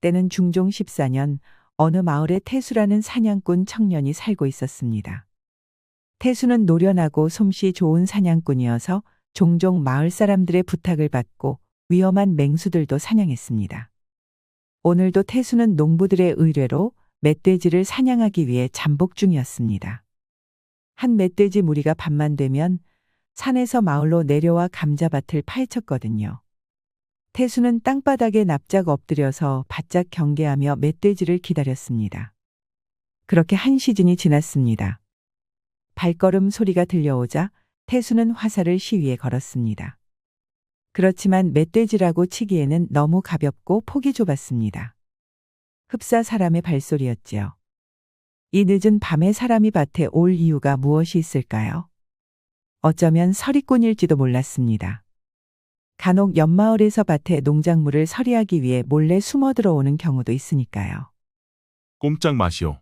때는 중종 14년 어느 마을에 태수라는 사냥꾼 청년이 살고 있었습니다. 태수는 노련하고 솜씨 좋은 사냥꾼이어서 종종 마을 사람들의 부탁을 받고 위험한 맹수들도 사냥했습니다. 오늘도 태수는 농부들의 의뢰로 멧돼지를 사냥하기 위해 잠복 중이었습니다. 한 멧돼지 무리가 밤만 되면 산에서 마을로 내려와 감자밭을 파헤쳤거든요. 태수는 땅바닥에 납작 엎드려서 바짝 경계하며 멧돼지를 기다렸습니다. 그렇게 한 시즌이 지났습니다. 발걸음 소리가 들려오자 태수는 화살을 시위에 걸었습니다. 그렇지만 멧돼지라고 치기에는 너무 가볍고 폭이 좁았습니다. 흡사 사람의 발소리였지요. 이 늦은 밤에 사람이 밭에 올 이유가 무엇이 있을까요? 어쩌면 서리꾼일지도 몰랐습니다. 간혹 옆마을에서 밭에 농작물을 서리하기 위해 몰래 숨어 들어오는 경우도 있으니까요. 꼼짝 마시오.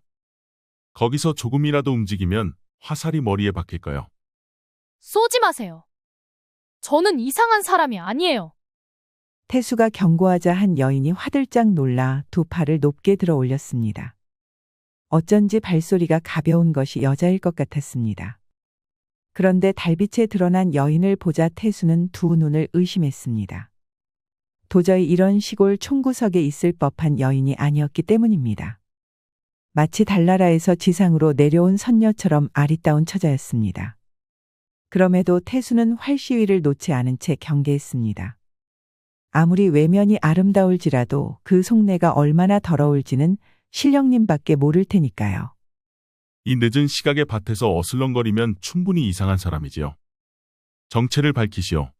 거기서 조금이라도 움직이면 화살이 머리에 박힐 거요. 쏘지 마세요. 저는 이상한 사람이 아니에요. 태수가 경고하자 한 여인이 화들짝 놀라 두 팔을 높게 들어 올렸습니다. 어쩐지 발소리가 가벼운 것이 여자일 것 같았습니다. 그런데 달빛에 드러난 여인을 보자 태수는 두 눈을 의심했습니다. 도저히 이런 시골 총구석에 있을 법한 여인이 아니었기 때문입니다. 마치 달나라에서 지상으로 내려온 선녀처럼 아리따운 처자였습니다. 그럼에도 태수는 활시위를 놓지 않은 채 경계했습니다. 아무리 외면이 아름다울지라도 그 속내가 얼마나 더러울지는 신령님밖에 모를 테니까요. 이 늦은 시각에 밭에서 어슬렁거리면 충분히 이상한 사람이지요. 정체를 밝히시오.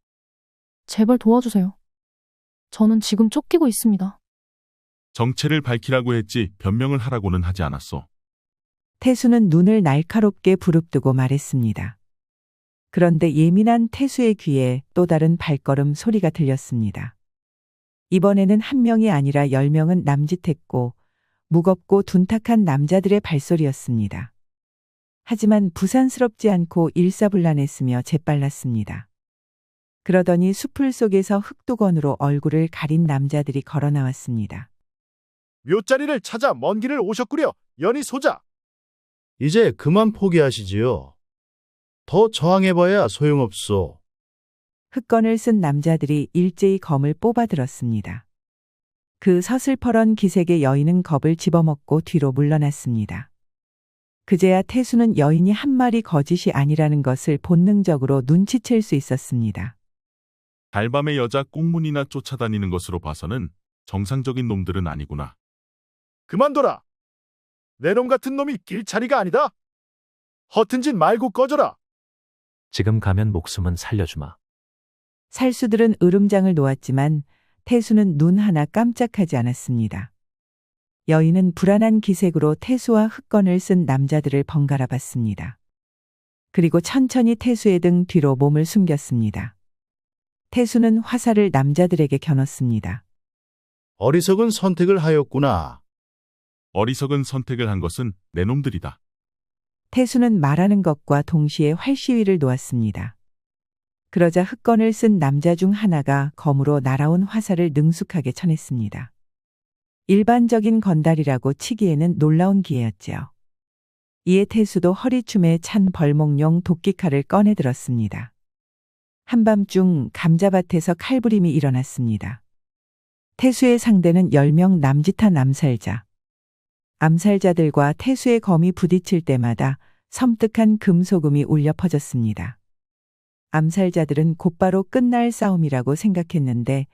제발 도와주세요. 저는 지금 쫓기고 있습니다. 정체를 밝히라고 했지 변명을 하라고는 하지 않았소. 태수는 눈을 날카롭게 부릅뜨고 말했습니다. 그런데 예민한 태수의 귀에 또 다른 발걸음 소리가 들렸습니다. 이번에는 한 명이 아니라 열 명은 남짓했고 무겁고 둔탁한 남자들의 발소리였습니다. 하지만 부산스럽지 않고 일사불란했으며 재빨랐습니다. 그러더니 수풀 속에서 흑두건으로 얼굴을 가린 남자들이 걸어 나왔습니다. 묘자리를 찾아 먼 길을 오셨구려 연희 소자 이제 그만 포기하시지요. 더 저항해봐야 소용없소. 흑건을 쓴 남자들이 일제히 검을 뽑아들었습니다. 그 서슬퍼런 기색의 여인은 겁을 집어먹고 뒤로 물러났습니다. 그제야 태수는 여인이 한 말이 거짓이 아니라는 것을 본능적으로 눈치챌 수 있었습니다. 달밤에 여자 꽁문이나 쫓아다니는 것으로 봐서는 정상적인 놈들은 아니구나. 그만둬라 내 놈 같은 놈이 길차리가 아니다 허튼 짓 말고 꺼져라 지금 가면 목숨은 살려주마. 살수들은 으름장을 놓았지만 태수는 눈 하나 깜짝하지 않았습니다. 여인은 불안한 기색으로 태수와 흑건을 쓴 남자들을 번갈아 봤습니다. 그리고 천천히 태수의 등 뒤로 몸을 숨겼습니다. 태수는 화살을 남자들에게 겨눴습니다. 어리석은 선택을 하였구나. 어리석은 선택을 한 것은 내 놈들이다. 태수는 말하는 것과 동시에 활시위를 놓았습니다. 그러자 흑건을 쓴 남자 중 하나가 검으로 날아온 화살을 능숙하게 쳐냈습니다. 일반적인 건달이라고 치기에는 놀라운 기회였지요. 이에 태수도 허리춤에 찬 벌목용 도끼칼을 꺼내 들었습니다. 한밤중 감자밭에서 칼부림이 일어났습니다. 태수의 상대는 10명 남짓한 암살자. 암살자들과 태수의 검이 부딪힐 때마다 섬뜩한 금소금이 울려 퍼졌습니다. 암살자들은 곧바로 끝날 싸움이라고 생각했는데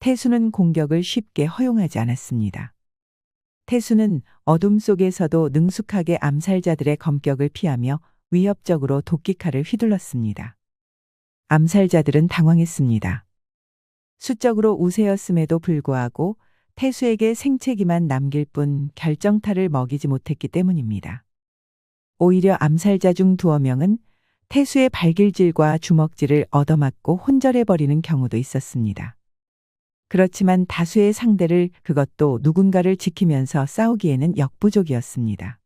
태수는 공격을 쉽게 허용하지 않았습니다. 태수는 어둠 속에서도 능숙하게 암살자들의 검격을 피하며 위협적으로 도끼칼을 휘둘렀습니다. 암살자들은 당황했습니다. 수적으로 우세였음에도 불구하고 태수에게 생채기만 남길 뿐 결정타를 먹이지 못했기 때문입니다. 오히려 암살자 중 두어 명은 태수의 발길질과 주먹질을 얻어맞고 혼절해버리는 경우도 있었습니다. 그렇지만 다수의 상대를 그것도 누군가를 지키면서 싸우기에는 역부족이었습니다.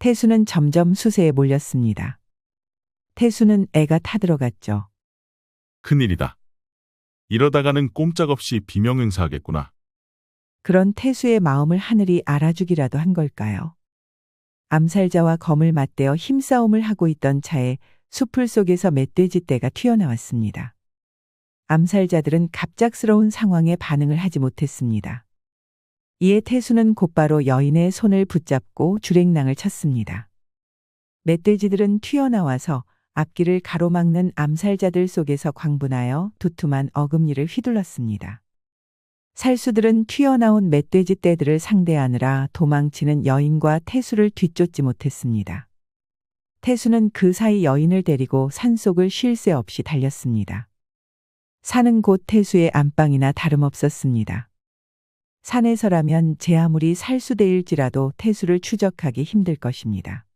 태수는 점점 수세에 몰렸습니다. 태수는 애가 타들어갔죠. 큰일이다. 이러다가는 꼼짝없이 비명 행사하겠구나. 그런 태수의 마음을 하늘이 알아주기라도 한 걸까요? 암살자와 검을 맞대어 힘싸움을 하고 있던 차에 수풀 속에서 멧돼지 떼가 튀어나왔습니다. 암살자들은 갑작스러운 상황에 반응을 하지 못했습니다. 이에 태수는 곧바로 여인의 손을 붙잡고 주랭낭을 쳤습니다. 멧돼지들은 튀어나와서 앞길을 가로막는 암살자들 속에서 광분하여 두툼한 어금니를 휘둘렀습니다. 살수들은 튀어나온 멧돼지 떼들을 상대하느라 도망치는 여인과 태수를 뒤쫓지 못했습니다. 태수는 그 사이 여인을 데리고 산속을 쉴 새 없이 달렸습니다. 산은 곧 태수의 안방이나 다름없었습니다. 산에서라면 제 아무리 살수대일지라도 태수를 추적하기 힘들 것입니다.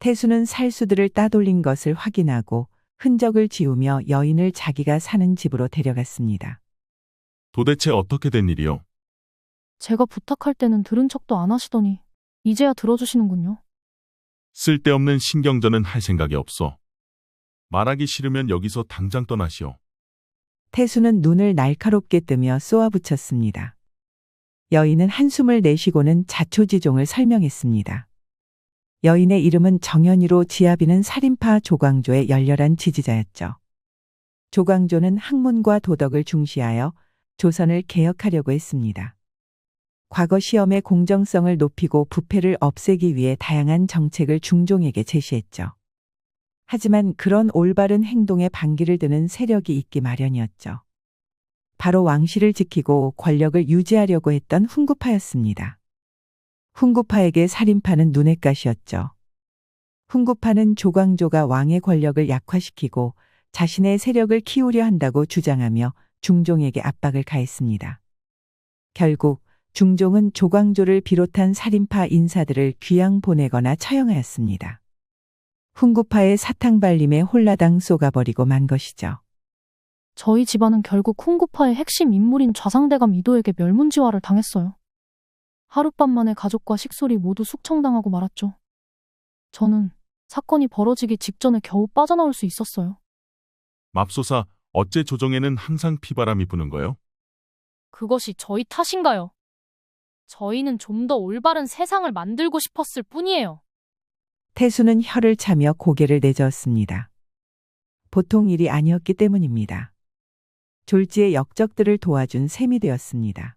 태수는 살수들을 따돌린 것을 확인하고 흔적을 지우며 여인을 자기가 사는 집으로 데려갔습니다. 도대체 어떻게 된 일이요? 제가 부탁할 때는 들은 척도 안 하시더니 이제야 들어주시는군요. 쓸데없는 신경전은 할 생각이 없어. 말하기 싫으면 여기서 당장 떠나시오. 태수는 눈을 날카롭게 뜨며 쏘아붙였습니다. 여인은 한숨을 내쉬고는 자초지종을 설명했습니다. 여인의 이름은 정연이로 지아비는 살인파 조광조의 열렬한 지지자였죠. 조광조는 학문과 도덕을 중시하여 조선을 개혁하려고 했습니다. 과거 시험의 공정성을 높이고 부패를 없애기 위해 다양한 정책을 중종에게 제시했죠. 하지만 그런 올바른 행동에 반기를 드는 세력이 있기 마련이었죠. 바로 왕실을 지키고 권력을 유지하려고 했던 훈구파였습니다. 훈구파에게 살인파는 눈엣 가시였죠. 훈구파는 조광조가 왕의 권력을 약화시키고 자신의 세력을 키우려 한다고 주장하며 중종에게 압박을 가했습니다. 결국 중종은 조광조를 비롯한 살인파 인사들을 귀양 보내거나 처형하였습니다. 훈구파의 사탕발림에 홀라당 쏘가버리고 만 것이죠. 저희 집안은 결국 쿵구파의 핵심 인물인 좌상대감 이도에게 멸문지화를 당했어요. 하룻밤 만에 가족과 식솔이 모두 숙청당하고 말았죠. 저는 사건이 벌어지기 직전에 겨우 빠져나올 수 있었어요. 맙소사, 어째 조정에는 항상 피바람이 부는 거요? 그것이 저희 탓인가요? 저희는 좀 더 올바른 세상을 만들고 싶었을 뿐이에요. 태수는 혀를 차며 고개를 내저었습니다. 보통 일이 아니었기 때문입니다. 졸지의 역적들을 도와준 셈이 되었습니다.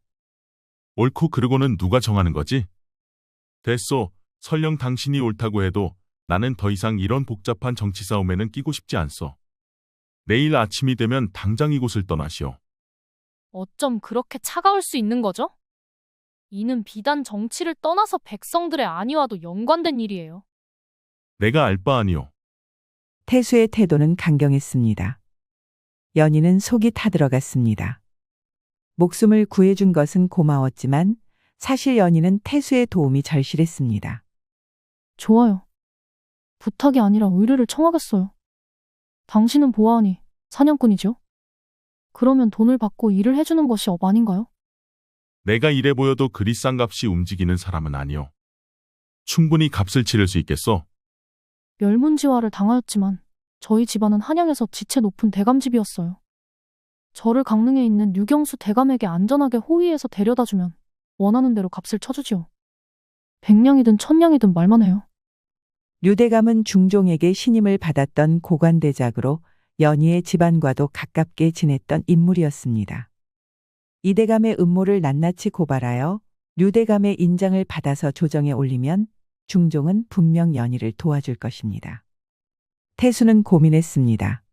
옳고 그르고는 누가 정하는 거지? 됐소. 설령 당신이 옳다고 해도 나는 더 이상 이런 복잡한 정치 싸움에는 끼고 싶지 않소. 내일 아침이 되면 당장 이곳을 떠나시오. 어쩜 그렇게 차가울 수 있는 거죠? 이는 비단 정치를 떠나서 백성들의 안위와도 연관된 일이에요. 내가 알 바 아니오. 태수의 태도는 강경했습니다. 연희는 속이 타들어갔습니다. 목숨을 구해준 것은 고마웠지만 사실 연희는 태수의 도움이 절실했습니다. 좋아요. 부탁이 아니라 의뢰를 청하겠어요. 당신은 보아하니 사냥꾼이죠? 그러면 돈을 받고 일을 해주는 것이 업 아닌가요? 내가 이래 보여도 그리 싼 값이 움직이는 사람은 아니오. 충분히 값을 치를 수 있겠어. 멸문지화를 당하였지만 저희 집안은 한양에서 지체 높은 대감집이었어요. 저를 강릉에 있는 류경수 대감에게 안전하게 호위해서 데려다주면 원하는 대로 값을 쳐주지요. 백냥이든 천냥이든 말만 해요. 류대감은 중종에게 신임을 받았던 고관대작으로 연희의 집안과도 가깝게 지냈던 인물이었습니다. 이대감의 음모를 낱낱이 고발하여 류대감의 인장을 받아서 조정에 올리면 중종은 분명 연희를 도와줄 것입니다. 태수는 고민했습니다.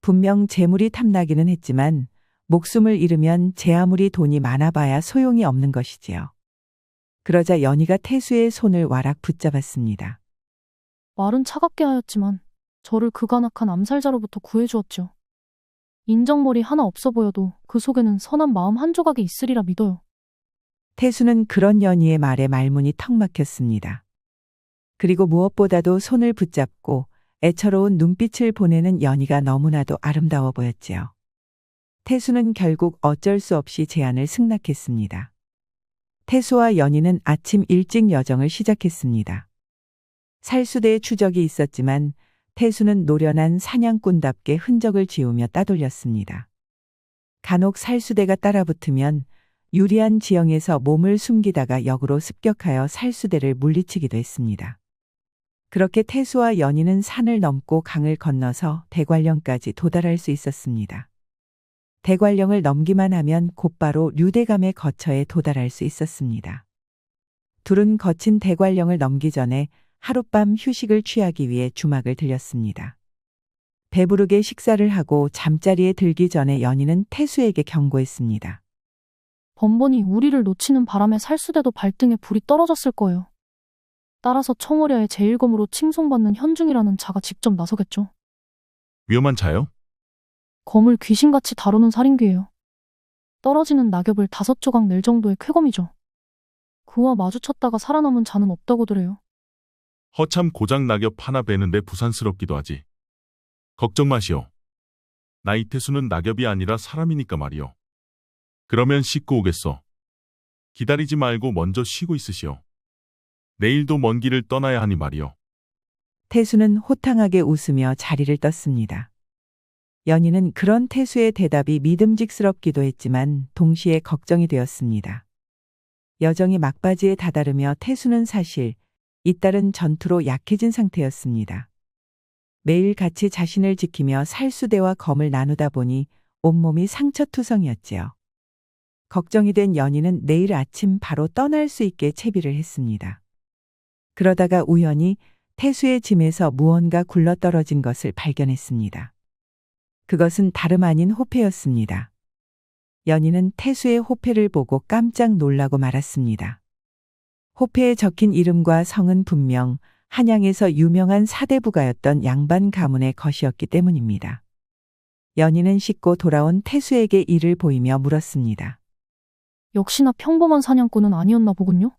분명 재물이 탐나기는 했지만 목숨을 잃으면 제 아무리 돈이 많아봐야 소용이 없는 것이지요. 그러자 연희가 태수의 손을 와락 붙잡았습니다. 말은 차갑게 하였지만 저를 그간악한 암살자로부터 구해주었죠. 인정머리 하나 없어 보여도 그 속에는 선한 마음 한 조각이 있으리라 믿어요. 태수는 그런 연희의 말에 말문이 턱 막혔습니다. 그리고 무엇보다도 손을 붙잡고 애처로운 눈빛을 보내는 연희가 너무나도 아름다워 보였지요. 태수는 결국 어쩔 수 없이 제안을 승낙했습니다. 태수와 연희는 아침 일찍 여정을 시작했습니다. 살수대의 추적이 있었지만 태수는 노련한 사냥꾼답게 흔적을 지우며 따돌렸습니다. 간혹 살수대가 따라붙으면 유리한 지형에서 몸을 숨기다가 역으로 습격하여 살수대를 물리치기도 했습니다. 그렇게 태수와 연희는 산을 넘고 강을 건너서 대관령까지 도달할 수 있었습니다. 대관령을 넘기만 하면 곧바로 류대감의 거처에 도달할 수 있었습니다. 둘은 거친 대관령을 넘기 전에 하룻밤 휴식을 취하기 위해 주막을 들렸습니다. 배부르게 식사를 하고 잠자리에 들기 전에 연희는 태수에게 경고했습니다. 번번이 우리를 놓치는 바람에 살수대도 발등에 불이 떨어졌을 거예요. 따라서 청월야의 제일검으로 칭송받는 현중이라는 자가 직접 나서겠죠. 위험한 자요? 검을 귀신같이 다루는 살인귀예요. 떨어지는 낙엽을 다섯 조각 낼 정도의 쾌검이죠. 그와 마주쳤다가 살아남은 자는 없다고들해요. 허참 고장 낙엽 하나 베는데 부산스럽기도 하지. 걱정 마시오. 나 이태수는 낙엽이 아니라 사람이니까 말이오. 그러면 씻고 오겠어. 기다리지 말고 먼저 쉬고 있으시오. 내일도 먼 길을 떠나야 하니 말이오. 태수는 호탕하게 웃으며 자리를 떴습니다. 연희는 그런 태수의 대답이 믿음직스럽기도 했지만 동시에 걱정이 되었습니다. 여정이 막바지에 다다르며 태수는 사실 잇따른 전투로 약해진 상태였습니다. 매일 같이 자신을 지키며 살수대와 검을 나누다 보니 온몸이 상처투성이었지요. 걱정이 된 연희는 내일 아침 바로 떠날 수 있게 채비를 했습니다. 그러다가 우연히 태수의 짐에서 무언가 굴러떨어진 것을 발견했습니다. 그것은 다름 아닌 호패였습니다. 연희는 태수의 호패를 보고 깜짝 놀라고 말았습니다. 호패에 적힌 이름과 성은 분명 한양에서 유명한 사대부가였던 양반 가문의 것이었기 때문입니다. 연희는 씻고 돌아온 태수에게 이를 보이며 물었습니다. 역시나 평범한 사냥꾼은 아니었나 보군요.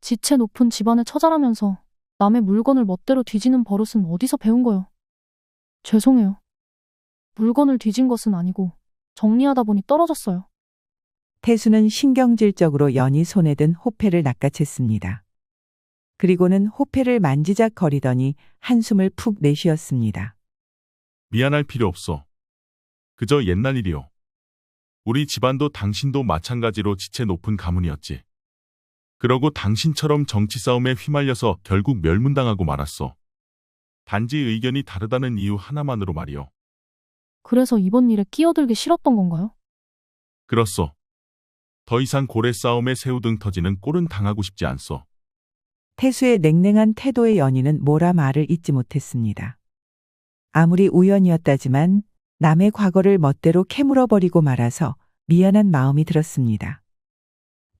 지체 높은 집안의 처자라면서 남의 물건을 멋대로 뒤지는 버릇은 어디서 배운 거요? 죄송해요. 물건을 뒤진 것은 아니고 정리하다 보니 떨어졌어요. 태수는 신경질적으로 연희 손에 든 호패를 낚아챘습니다. 그리고는 호패를 만지작거리더니 한숨을 푹 내쉬었습니다. 미안할 필요 없어. 그저 옛날 일이오. 우리 집안도 당신도 마찬가지로 지체 높은 가문이었지. 그러고 당신처럼 정치 싸움에 휘말려서 결국 멸문당하고 말았어. 단지 의견이 다르다는 이유 하나만으로 말이오. 그래서 이번 일에 끼어들기 싫었던 건가요? 그렇소. 더 이상 고래 싸움에 새우등 터지는 꼴은 당하고 싶지 않소. 태수의 냉랭한 태도의 연희는 뭐라 말을 잇지 못했습니다. 아무리 우연이었다지만 남의 과거를 멋대로 캐물어 버리고 말아서 미안한 마음이 들었습니다.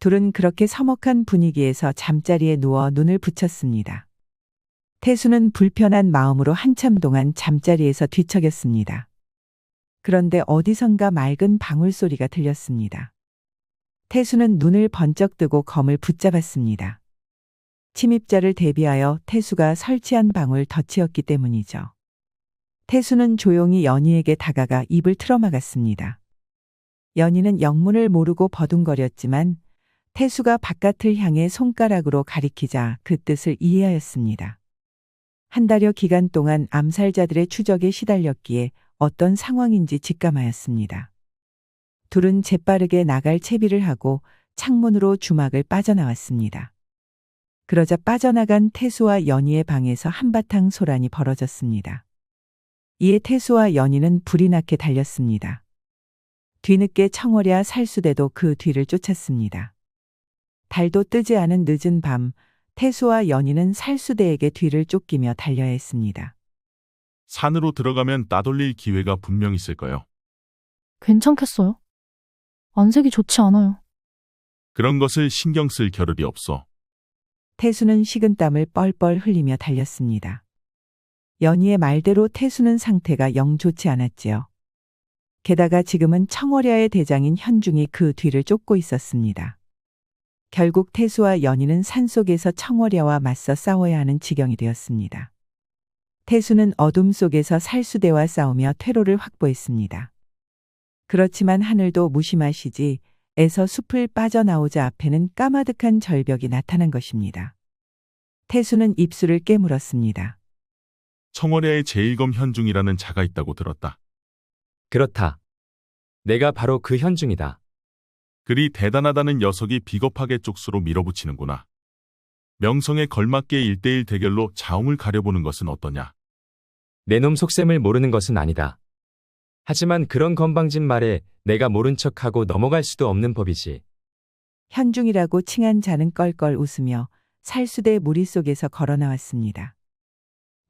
둘은 그렇게 서먹한 분위기에서 잠자리에 누워 눈을 붙였습니다. 태수는 불편한 마음으로 한참 동안 잠자리에서 뒤척였습니다. 그런데 어디선가 맑은 방울 소리가 들렸습니다. 태수는 눈을 번쩍 뜨고 검을 붙잡았습니다. 침입자를 대비하여 태수가 설치한 방울 덫이었기 때문이죠. 태수는 조용히 연희에게 다가가 입을 틀어막았습니다. 연희는 영문을 모르고 버둥거렸지만 태수가 바깥을 향해 손가락으로 가리키자 그 뜻을 이해하였습니다. 한 달여 기간 동안 암살자들의 추적에 시달렸기에 어떤 상황인지 직감하였습니다. 둘은 재빠르게 나갈 채비를 하고 창문으로 주막을 빠져나왔습니다. 그러자 빠져나간 태수와 연희의 방에서 한바탕 소란이 벌어졌습니다. 이에 태수와 연희는 불이 나게 달렸습니다. 뒤늦게 청월야 살수대도 그 뒤를 쫓았습니다. 달도 뜨지 않은 늦은 밤, 태수와 연희는 살수대에게 뒤를 쫓기며 달려야 했습니다. 산으로 들어가면 따돌릴 기회가 분명 있을 거요. 괜찮겠어요? 안색이 좋지 않아요. 그런 것을 신경 쓸 겨를이 없어. 태수는 식은땀을 뻘뻘 흘리며 달렸습니다. 연희의 말대로 태수는 상태가 영 좋지 않았지요. 게다가 지금은 청월야의 대장인 현중이 그 뒤를 쫓고 있었습니다. 결국 태수와 연희는 산속에서 청월야와 맞서 싸워야 하는 지경이 되었습니다. 태수는 어둠 속에서 살수대와 싸우며 퇴로를 확보했습니다. 그렇지만 하늘도 무심하시지 에서 숲을 빠져나오자 앞에는 까마득한 절벽이 나타난 것입니다. 태수는 입술을 깨물었습니다. 청월야의 제일검 현중이라는 자가 있다고 들었다. 그렇다. 내가 바로 그 현중이다. 그리 대단하다는 녀석이 비겁하게 쪽수로 밀어붙이는구나. 명성에 걸맞게 일대일 대결로 자웅을 가려보는 것은 어떠냐? 내 놈 속셈을 모르는 것은 아니다. 하지만 그런 건방진 말에 내가 모른 척하고 넘어갈 수도 없는 법이지. 현중이라고 칭한 자는 껄껄 웃으며 살수대 무리 속에서 걸어 나왔습니다.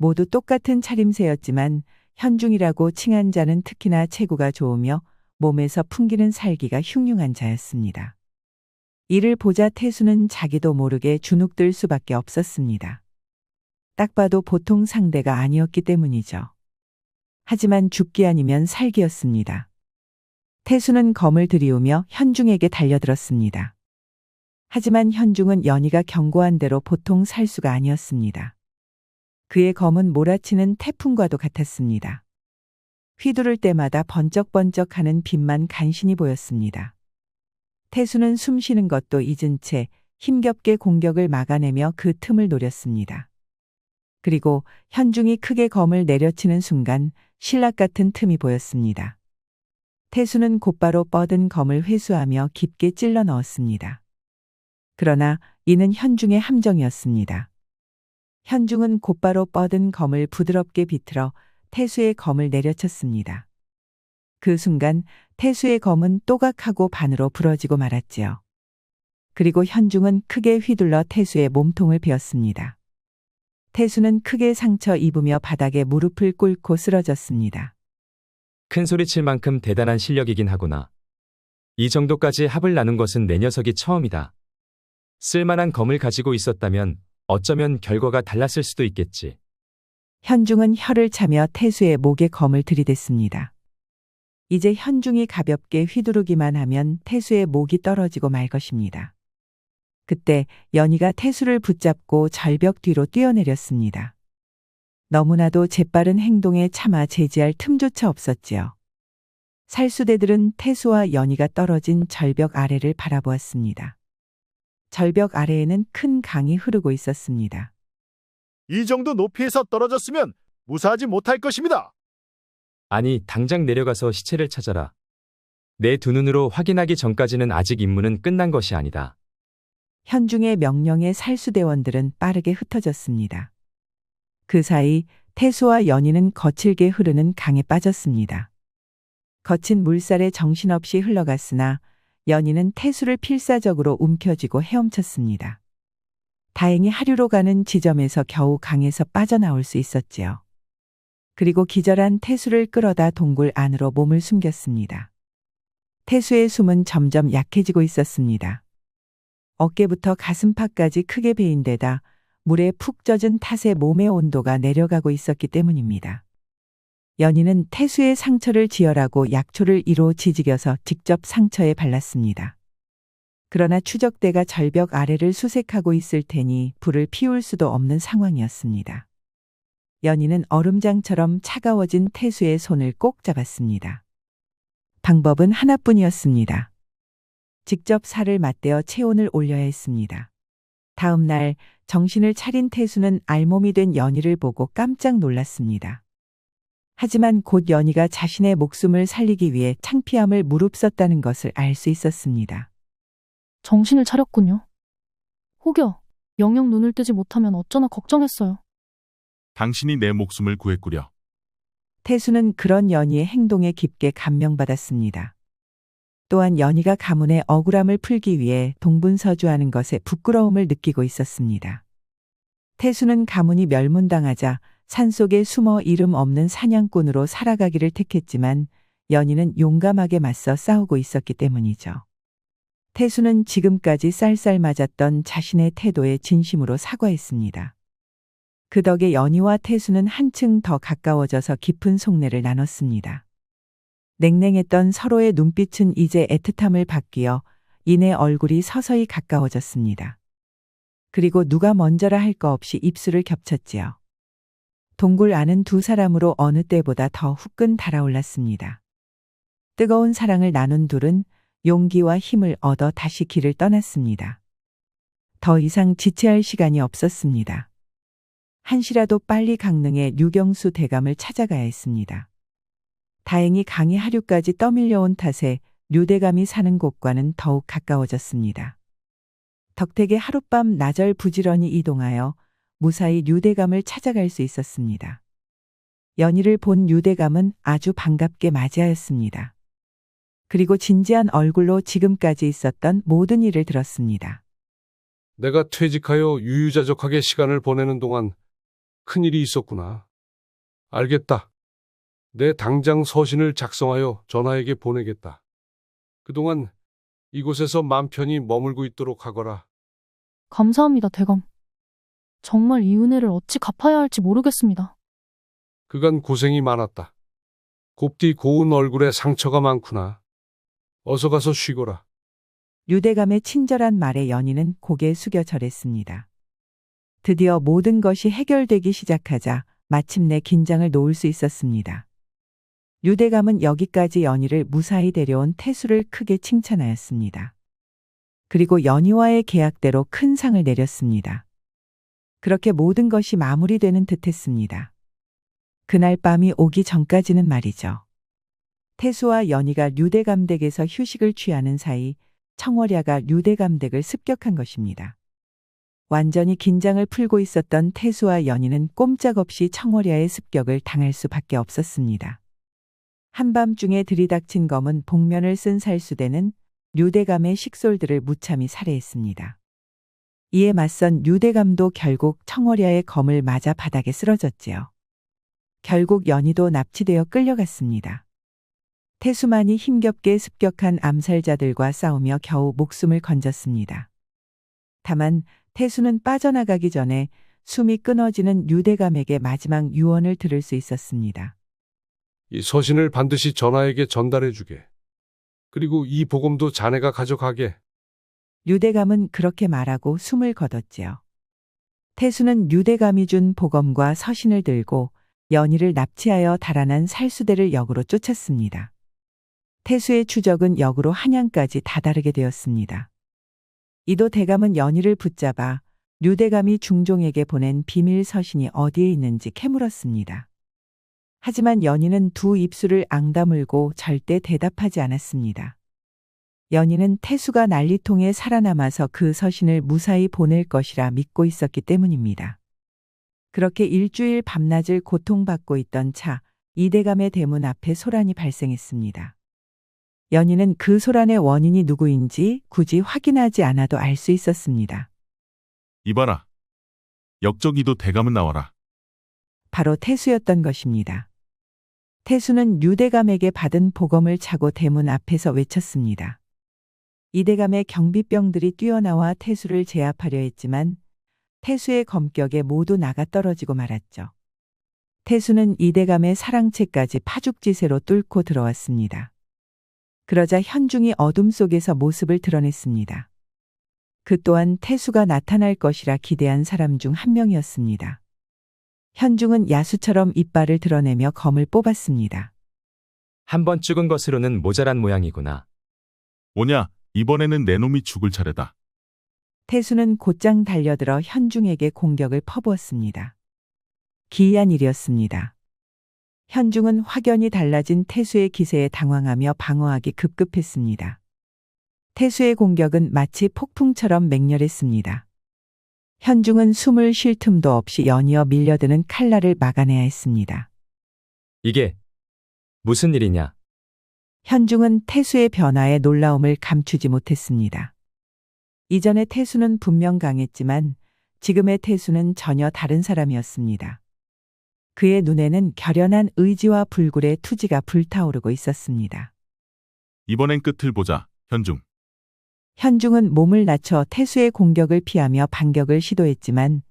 모두 똑같은 차림새였지만 현중이라고 칭한 자는 특히나 체구가 좋으며 몸에서 풍기는 살기가 흉흉한 자였습니다. 이를 보자 태수는 자기도 모르게 주눅들 수밖에 없었습니다. 딱 봐도 보통 상대가 아니었기 때문이죠. 하지만 죽기 아니면 살기였습니다. 태수는 검을 들이우며 현중에게 달려들었습니다. 하지만 현중은 연희가 경고한 대로 보통 살수가 아니었습니다. 그의 검은 몰아치는 태풍과도 같았습니다. 휘두를 때마다 번쩍번쩍 하는 빛만 간신히 보였습니다. 태수는 숨 쉬는 것도 잊은 채 힘겹게 공격을 막아내며 그 틈을 노렸습니다. 그리고 현중이 크게 검을 내려치는 순간 신락 같은 틈이 보였습니다. 태수는 곧바로 뻗은 검을 회수하며 깊게 찔러 넣었습니다. 그러나 이는 현중의 함정이었습니다. 현중은 곧바로 뻗은 검을 부드럽게 비틀어 태수의 검을 내려쳤습니다. 그 순간 태수의 검은 또각하고 반으로 부러지고 말았지요. 그리고 현중은 크게 휘둘러 태수의 몸통을 베었습니다. 태수는 크게 상처 입으며 바닥에 무릎을 꿇고 쓰러졌습니다. 큰 소리 칠 만큼 대단한 실력이긴 하구나. 이 정도까지 합을 나눈 것은 내 녀석이 처음이다. 쓸만한 검을 가지고 있었다면 어쩌면 결과가 달랐을 수도 있겠지. 현중은 혀를 차며 태수의 목에 검을 들이댔습니다. 이제 현중이 가볍게 휘두르기만 하면 태수의 목이 떨어지고 말 것입니다. 그때 연희가 태수를 붙잡고 절벽 뒤로 뛰어내렸습니다. 너무나도 재빠른 행동에 차마 제지할 틈조차 없었지요. 살수대들은 태수와 연희가 떨어진 절벽 아래를 바라보았습니다. 절벽 아래에는 큰 강이 흐르고 있었습니다. 이 정도 높이에서 떨어졌으면 무사하지 못할 것입니다. 아니, 당장 내려가서 시체를 찾아라. 내 두 눈으로 확인하기 전까지는 아직 임무는 끝난 것이 아니다. 현중의 명령에 살수대원들은 빠르게 흩어졌습니다. 그 사이 태수와 연희는 거칠게 흐르는 강에 빠졌습니다. 거친 물살에 정신없이 흘러갔으나 연희는 태수를 필사적으로 움켜쥐고 헤엄쳤습니다. 다행히 하류로 가는 지점에서 겨우 강에서 빠져나올 수 있었지요. 그리고 기절한 태수를 끌어다 동굴 안으로 몸을 숨겼습니다. 태수의 숨은 점점 약해지고 있었습니다. 어깨부터 가슴팍까지 크게 베인 데다 물에 푹 젖은 탓에 몸의 온도가 내려가고 있었기 때문입니다. 연희는 태수의 상처를 지혈하고 약초를 이로 지지겨서 직접 상처에 발랐습니다. 그러나 추적대가 절벽 아래를 수색하고 있을 테니 불을 피울 수도 없는 상황이었습니다. 연희는 얼음장처럼 차가워진 태수의 손을 꼭 잡았습니다. 방법은 하나뿐이었습니다. 직접 살을 맞대어 체온을 올려야 했습니다. 다음 날 정신을 차린 태수는 알몸이 된 연희를 보고 깜짝 놀랐습니다. 하지만 곧 연희가 자신의 목숨을 살리기 위해 창피함을 무릅썼다는 것을 알 수 있었습니다. 정신을 차렸군요. 혹여 영영 눈을 뜨지 못하면 어쩌나 걱정했어요. 당신이 내 목숨을 구했구려. 태수는 그런 연희의 행동에 깊게 감명받았습니다. 또한 연희가 가문의 억울함을 풀기 위해 동분서주하는 것에 부끄러움을 느끼고 있었습니다. 태수는 가문이 멸문당하자 산속에 숨어 이름 없는 사냥꾼으로 살아가기를 택했지만 연희는 용감하게 맞서 싸우고 있었기 때문이죠. 태수는 지금까지 쌀쌀 맞았던 자신의 태도에 진심으로 사과했습니다. 그 덕에 연희와 태수는 한층 더 가까워져서 깊은 속내를 나눴습니다. 냉랭했던 서로의 눈빛은 이제 애틋함을 바뀌어 이내 얼굴이 서서히 가까워졌습니다. 그리고 누가 먼저라 할 거 없이 입술을 겹쳤지요. 동굴 안은 두 사람으로 어느 때보다 더 후끈 달아올랐습니다. 뜨거운 사랑을 나눈 둘은 용기와 힘을 얻어 다시 길을 떠났습니다. 더 이상 지체할 시간이 없었습니다. 한시라도 빨리 강릉의 류경수 대감을 찾아가야 했습니다. 다행히 강이 하류까지 떠밀려온 탓에 류대감이 사는 곳과는 더욱 가까워졌습니다. 덕택에 하룻밤 나절 부지런히 이동하여 무사히 류대감을 찾아갈 수 있었습니다. 연희를 본 류대감은 아주 반갑게 맞이하였습니다. 그리고 진지한 얼굴로 지금까지 있었던 모든 일을 들었습니다. 내가 퇴직하여 유유자적하게 시간을 보내는 동안 큰일이 있었구나. 알겠다. 내 당장 서신을 작성하여 전하에게 보내겠다. 그동안 이곳에서 맘 편히 머물고 있도록 하거라. 감사합니다, 대감. 정말 이 은혜를 어찌 갚아야 할지 모르겠습니다. 그간 고생이 많았다. 곱디 고운 얼굴에 상처가 많구나. 어서 가서 쉬거라. 류대감의 친절한 말에 연희는 고개 숙여 절했습니다. 드디어 모든 것이 해결되기 시작하자 마침내 긴장을 놓을 수 있었습니다. 류대감은 여기까지 연희를 무사히 데려온 태수를 크게 칭찬하였습니다. 그리고 연희와의 계약대로 큰 상을 내렸습니다. 그렇게 모든 것이 마무리되는 듯 했습니다. 그날 밤이 오기 전까지는 말이죠. 태수와 연희가 류대감 댁에서 휴식을 취하는 사이 청월야가 류대감 댁을 습격한 것입니다. 완전히 긴장을 풀고 있었던 태수와 연희는 꼼짝없이 청월야의 습격을 당할 수밖에 없었습니다. 한밤중에 들이닥친 검은 복면을 쓴 살수대는 류대감의 식솔들을 무참히 살해했습니다. 이에 맞선 류대감도 결국 청월야의 검을 맞아 바닥에 쓰러졌지요. 결국 연희도 납치되어 끌려갔습니다. 태수만이 힘겹게 습격한 암살자들과 싸우며 겨우 목숨을 건졌습니다. 다만 태수는 빠져나가기 전에 숨이 끊어지는 유대감에게 마지막 유언을 들을 수 있었습니다. 이 서신을 반드시 전하에게 전달해 주게. 그리고 이 복음도 자네가 가져가게. 유대감은 그렇게 말하고 숨을 거뒀지요. 태수는 유대감이 준 보검과 서신을 들고 연희를 납치하여 달아난 살수대를 역으로 쫓았습니다. 태수의 추적은 역으로 한양까지 다다르게 되었습니다. 이도 대감은 연희를 붙잡아 류대감이 중종에게 보낸 비밀 서신이 어디에 있는지 캐물었습니다. 하지만 연희는 두 입술을 앙다물고 절대 대답하지 않았습니다. 연희는 태수가 난리통에 살아남아서 그 서신을 무사히 보낼 것이라 믿고 있었기 때문입니다. 그렇게 일주일 밤낮을 고통받고 있던 차 이대감의 대문 앞에 소란이 발생했습니다. 연희는 그 소란의 원인이 누구인지 굳이 확인하지 않아도 알 수 있었습니다. 이봐라. 역적이도 대감은 나와라. 바로 태수였던 것입니다. 태수는 류대감에게 받은 보검을 차고 대문 앞에서 외쳤습니다. 이대감의 경비병들이 뛰어나와 태수를 제압하려 했지만 태수의 검격에 모두 나가 떨어지고 말았죠. 태수는 이대감의 사랑채까지 파죽지세로 뚫고 들어왔습니다. 그러자 현중이 어둠 속에서 모습을 드러냈습니다. 그 또한 태수가 나타날 것이라 기대한 사람 중 한 명이었습니다. 현중은 야수처럼 이빨을 드러내며 검을 뽑았습니다. 한 번 죽은 것으로는 모자란 모양이구나. 뭐냐, 이번에는 내 놈이 죽을 차례다. 태수는 곧장 달려들어 현중에게 공격을 퍼부었습니다. 기이한 일이었습니다. 현중은 확연히 달라진 태수의 기세에 당황하며 방어하기 급급했습니다. 태수의 공격은 마치 폭풍처럼 맹렬했습니다. 현중은 숨을 쉴 틈도 없이 연이어 밀려드는 칼날을 막아내야 했습니다. 이게 무슨 일이냐? 현중은 태수의 변화에 놀라움을 감추지 못했습니다. 이전의 태수는 분명 강했지만 지금의 태수는 전혀 다른 사람이었습니다. 그의 눈에는 결연한 의지와 불굴의 투지가 불타오르고 있었습니다. 이번엔 끝을 보자, 현중. 현중은 몸을 낮춰 태수의 공격을 피하며 반격을 시도했지만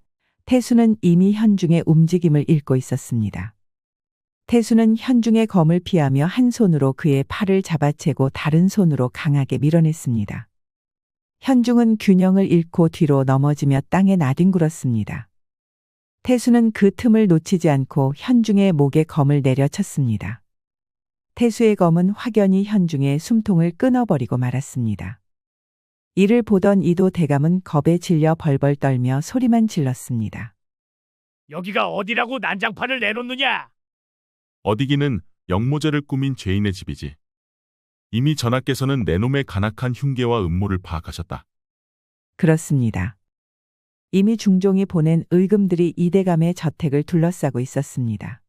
태수는 이미 현중의 움직임을 읽고 있었습니다. 태수는 현중의 검을 피하며 한 손으로 그의 팔을 잡아채고 다른 손으로 강하게 밀어냈습니다. 현중은 균형을 잃고 뒤로 넘어지며 땅에 나뒹굴었습니다. 태수는 그 틈을 놓치지 않고 현중의 목에 검을 내려쳤습니다. 태수의 검은 확연히 현중의 숨통을 끊어버리고 말았습니다. 이를 보던 이도 대감은 겁에 질려 벌벌 떨며 소리만 질렀습니다. 여기가 어디라고 난장판을 내놓느냐? 어디기는 영모제를 꾸민 죄인의 집이지. 이미 전하께서는 내놈의 간악한 흉계와 음모를 파악하셨다. 그렇습니다. 이미 중종이 보낸 의금들이 이대감의 저택을 둘러싸고 있었습니다.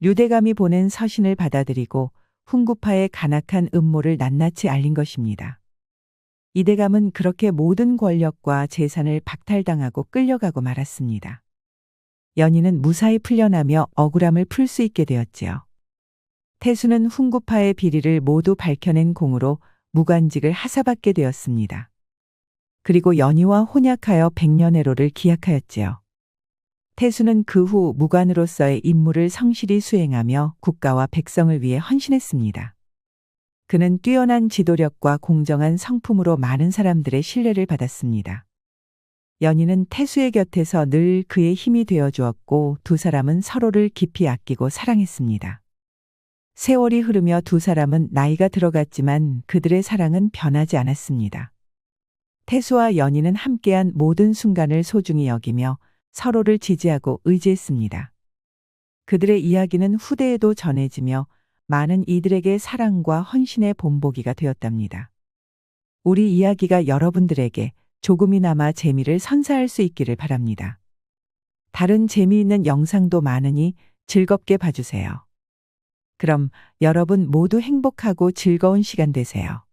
류대감이 보낸 서신을 받아들이고 훈구파의 간악한 음모를 낱낱이 알린 것입니다. 이대감은 그렇게 모든 권력과 재산을 박탈당하고 끌려가고 말았습니다. 연희는 무사히 풀려나며 억울함을 풀 수 있게 되었지요. 태수는 훈구파의 비리를 모두 밝혀낸 공으로 무관직을 하사받게 되었습니다. 그리고 연희와 혼약하여 백년해로를 기약하였지요. 태수는 그 후 무관으로서의 임무를 성실히 수행하며 국가와 백성을 위해 헌신했습니다. 그는 뛰어난 지도력과 공정한 성품으로 많은 사람들의 신뢰를 받았습니다. 연희는 태수의 곁에서 늘 그의 힘이 되어 주었고 두 사람은 서로를 깊이 아끼고 사랑했습니다. 세월이 흐르며 두 사람은 나이가 들어갔지만 그들의 사랑은 변하지 않았습니다. 태수와 연희는 함께한 모든 순간을 소중히 여기며 서로를 지지하고 의지했습니다. 그들의 이야기는 후대에도 전해지며 많은 이들에게 사랑과 헌신의 본보기가 되었답니다. 우리 이야기가 여러분들에게 조금이나마 재미를 선사할 수 있기를 바랍니다. 다른 재미있는 영상도 많으니 즐겁게 봐주세요. 그럼 여러분 모두 행복하고 즐거운 시간 되세요.